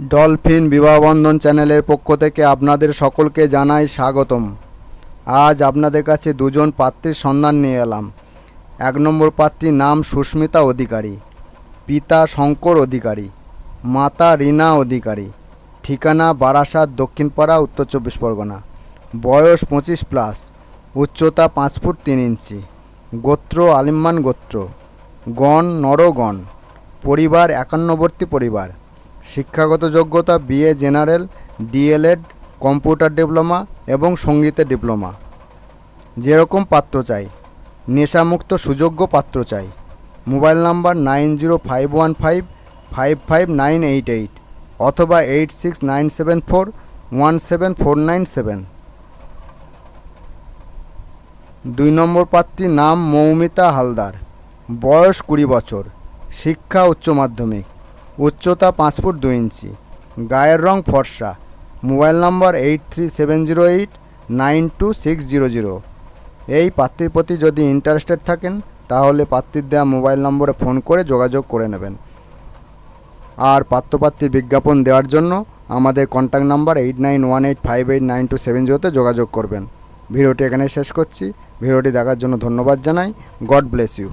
Dolphin Bibahabandhan চ্যানেলের পক্ষ থেকে আপনাদের সকলকে জানাই স্বাগতম। আজ আপনাদের কাছে দুজন পাত্রীর সন্ধান নিয়ে এলাম। এক নম্বর পাত্রীর নাম সুস্মিতা অধিকারী, পিতা শঙ্কর অধিকারী, মাতা রীনা অধিকারী, ঠিকানা বারাসাত দক্ষিণপাড়া, উত্তর চব্বিশ পরগনা। বয়স পঁচিশ প্লাস, উচ্চতা পাঁচ ফুট তিন ইঞ্চি, গোত্র আলিম্মান গোত্র, গণ নরগণ, পরিবার একান্নবর্তী পরিবার। শিক্ষাগত যোগ্যতা BA general DElEd computer diploma এবং সঙ্গীতে ডিপ্লোমা যেরকম পাত্র চাই। নেশামুক্ত সুযোগ্য পাত্র চাই। Mobile number nine zero five one five five five nine eight eight অথবা eight six nine seven four one seven four nine seven. দুই নম্বর পাত্রীর নাম মৌমিতা হালদার। বয়স কুড়ি বছর। শিক্ষা উচ্চ মাধ্যমিক। উচ্চতা পাঁচ ফুট দুই ইঞ্চি। গায়ের রং ফর্সা। Mobile number eight three seven zero eight nine two six zero zero. এই পাত্রীর প্রতি যদি ইন্টারেস্টেড থাকেন, তাহলে পাত্রীর দেওয়া মোবাইল নম্বরে ফোন করে যোগাযোগ করে নেবেন। আর পাত্রপাত্রীর বিজ্ঞাপন দেওয়ার জন্য আমাদের contact number eight nine one eight five eight nine two seven জিরোতে যোগাযোগ করবেন। ভিডিওটি এখানে শেষ করছি। ভিডিওটি দেখার জন্য ধন্যবাদ জানাই। God bless you